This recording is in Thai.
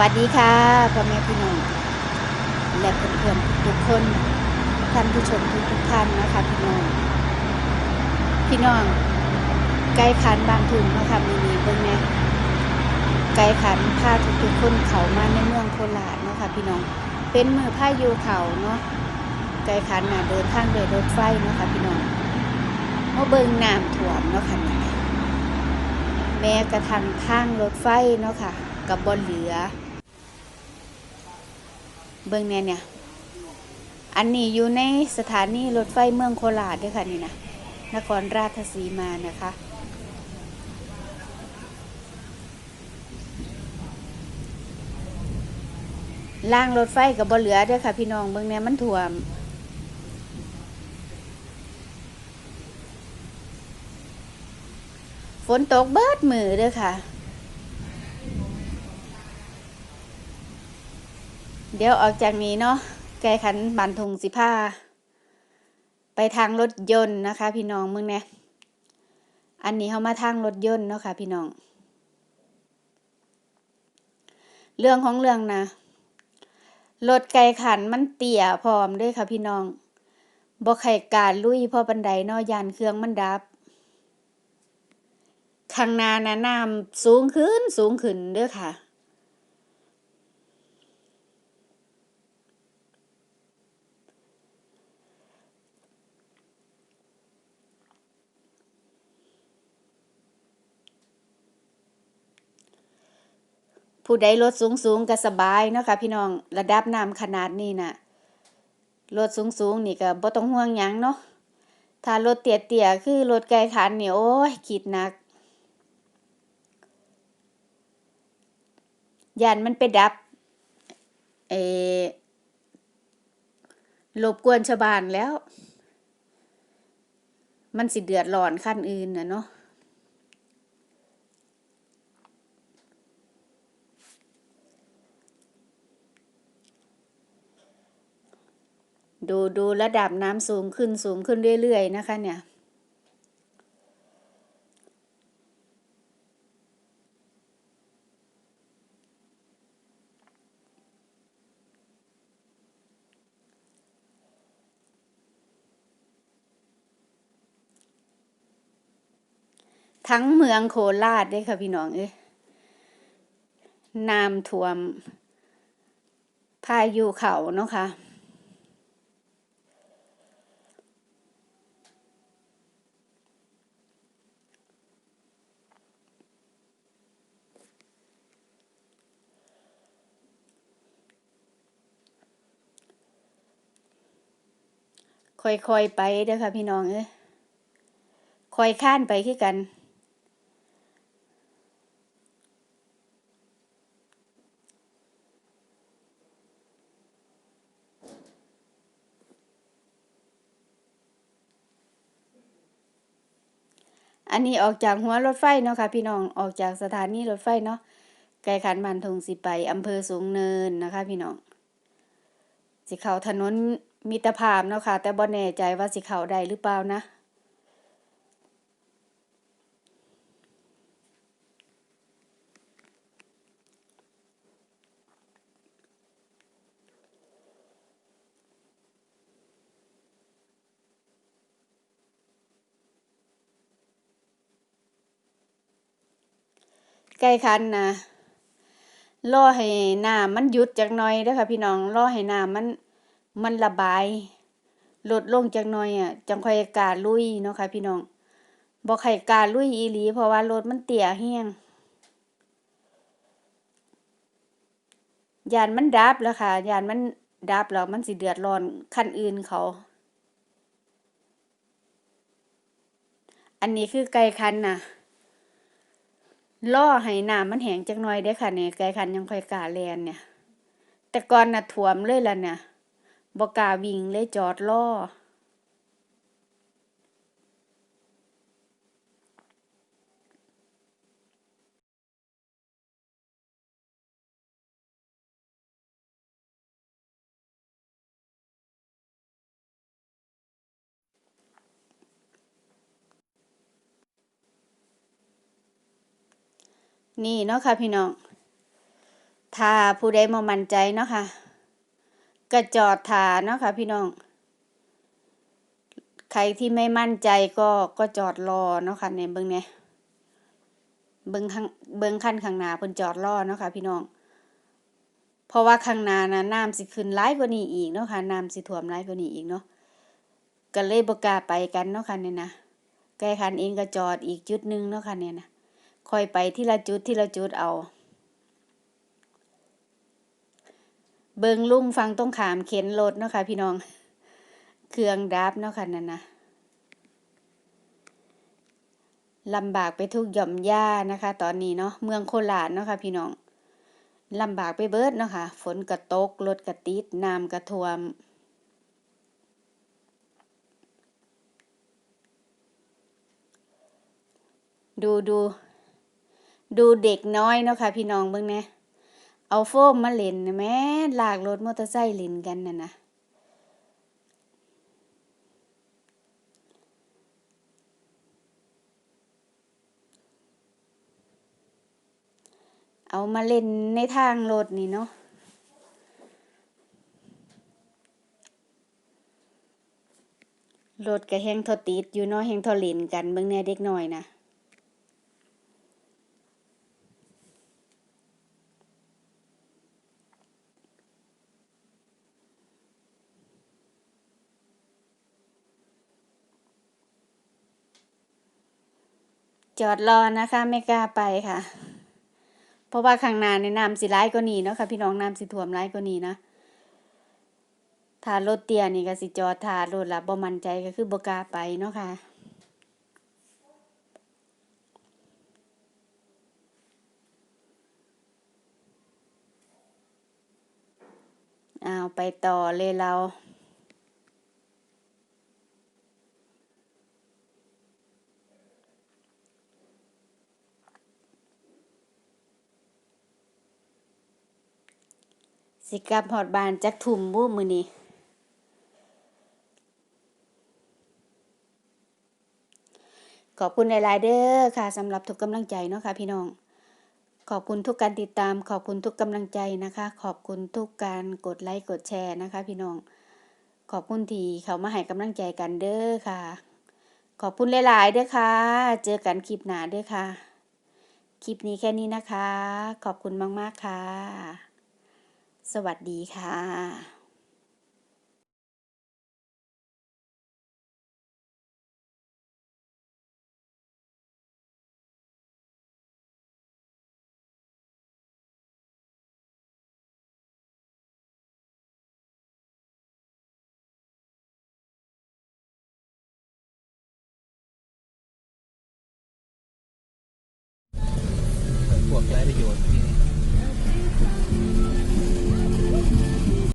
วัสดีค่ะพ่อแม่พี่น้องและเพื่อนๆทุกคนท่านผู้ชมทุกๆท่านนะคะพี่น้อง พี่น้องไก่ขันบางทุนนาะคะมีนีเบิ่งแหน่ไก่ขันพาทุกๆคนเขามาในเมืองโคราชเนาะค่ะพี่น้อง เป็นมือพายุเขาเนาะไก่ขันน่ะเดินทางโดยรถไฟเนาะค่ะพี่น้องมาเบิ่งน้ำท่วมเนาะค่ะแม้กระทั่งทางรถไฟเนาะค่ะกับบนเหลือ เบิ่งเนี่ยเนี่ย อันนี้อยู่ในสถานีรถไฟเมืองโคราชด้วยค่ะนี่นะนครราชสีมานะคะ ล่างรถไฟกับบเหลือด้วยค่ะ พี่น้องเบิ่งเนี่ยมันถ่วมฝนตกเบิดมือด้อค่ะ ดี๋ยวออกจากนี้เนาะไกลขันบันทุงสิผ้า ไปทางรถยนต์นะคะ พี่น้องมึงเนี่ยอันนี้เขามาทางรถยนต์เนาะค่ะพี่น้อง เรื่องของเรื่องนะรถไกลขันมันเตี่ยพร้อมด้วยค่ะพี่น้องบ่ไข่การลุยพอบันไดนาะยานเครื่องมันดับข้างหน้านะน้ำสูงขึ้นสูงขึ้นเด้อค่ะ ผู้ใดรถสูงสูงก็สบายเนาะค่ะพี่น้องระดับน้ำขนาดนี้น่ะรถสูงสูงนี่ก็บ่ต้องห่วงหยังเนาะถ้ารถเตี้ยเตี้ยๆคือรถไกลขันนี่โอ้ยขีดหนักยานมันไปดับเออรบกวนชาวบ้านแล้ว มันสิเดือดร้อนขั้นอื่นนะเนาะ ดูดูระดับน้ำสูงขึ้นสูงขึ้นเรื่อยๆนะคะเนี่ย ทั้งเมืองโคราชด้ค่ะพี่น้องเอ้ยน้ำท่วม พายุเขาเนาะค่ะ ค่อยๆไปเด้อค่ะพี่น้องเอ้ยค่อยข้านไปคือกัน อันนี้ออกจากหัวรถไฟเนาะค่ะพี่น้องออกจากสถานีรถไฟเนาะไกลขันมันทงสิไปอำเภอสูงเนินนะคะ พี่น้อง สิเข้าถนน มิตรภาพเนาะค่ะ แต่บ่แน่ใจว่าสิเขาได้หรือเปล่านะไก่คันนะรอให้น้ำมันหยุดจักหน่อยเด้อค่ะพี่น้องรอให้น้ำมัน มันระบายลดลงจักหน่อยอะ จังค่อยกาลุยเนาะค่ะพี่น้องบ่ใครกาลุยอีหลีเพราะว่ารถมันเตี้ยแฮงยานมันดับแล้วค่ะยานมันดับแล้วมันสิเดือดร้อนคันอื่นเขา อันนี้คือไก่คันน่ะล่อให้น้ำมันแห้งจักหน่อยเด้ค่ะเนี่ยไก่คันยังค่อยกาแลนเนี่ย แต่ก่อนน่ะท่วมเลยล่ะเนี่ย บ่กล้าวิ่งเลยจอดล่อนี่เนาะค่ะพี่น้อง ถ้าผู้ใดบ่มั่นใจเนาะค่ะ ก็จอดทาเนาะค่ะพี่น้อง ใครที่ไม่มั่นใจก็ก็จอดรอเนาะค่ะในเบิ่งเนี่ยเบิ่งข้างเบิ่งคันข้างหน้าเพิ่นจอดรอเนาะค่ะพี่น้อง เพราะว่าข้างหน้านะน้ำสิขึ้นหลายกว่านี้อีกเนาะค่ะน้ำสิท่วมหลายกว่านี้อีกเนาะก็เลยบกาไปกันเนาะค่ะเนี่ยนะไกลคันเองก็จอดอีกจุดหนึ่งเนาะค่ะเนี่ยนะคอยไปทีละจุดทีละจุดเอา เบิงลุงฟังต้องขามเข็นรถเนาะค่ะพี่น้อง เครื่องดับเนาะค่ะนั่นนะลำบากไปทุกหย่อมย่านะคะ ตอนนี้เนาะเมืองโคราชเนาะค่ะพี่น้องลำบากไปเบิดเนาะค่ะ ฝนกระตกรถกระติดน้ำกระท่วมดูดูดูเด็กน้อยเนาะค่ะพี่น้องเบิ่งแหน่ เอาโฟมมาเล่นนะแม่ลากรถมอเตอร์ไซค์เล่นกันน่ะนะเอามาเล่นในทางรถนี่เนาะรถก็แฮงทอติดอยู่เนาะแฮงทอเล่นกันเบิ่งแน่เด็กน้อยนะ จอดรอนะคะไม่กล้าไปค่ะ เพราะว่าข้างหน้าในน้ำสิร้ายกว่านี้เนาะค่ะพี่น้องน้ำสิท่วมร้ายกว่านี้นะถ้ารถเตียนี่ก็สิจอดท่ารถละบ่มั่นใจก็คือบ่กล้าไปเนาะค่ะเอาไปต่อเลยเรา สิกลับฮอดบานจักทุ่มบุมื้อนี้ขอบคุณหลายๆเด้อค่ะสำหรับทุกกำลังใจเนาะค่ะพี่น้อง ขอบคุณทุกการติดตาม ขอบคุณทุกกำลังใจนะคะ ขอบคุณทุกการกดไลค์กดแชร์นะคะ พี่น้อง ขอบคุณที่เขามาให้กำลังใจกันเด้อค่ะ ขอบคุณหลายๆเด้อค่ะ เจอกันคลิปหน้าเด้อค่ะ คลิปนี้แค่นี้นะคะ ขอบคุณมากๆค่ะ สวัสดีค่ะ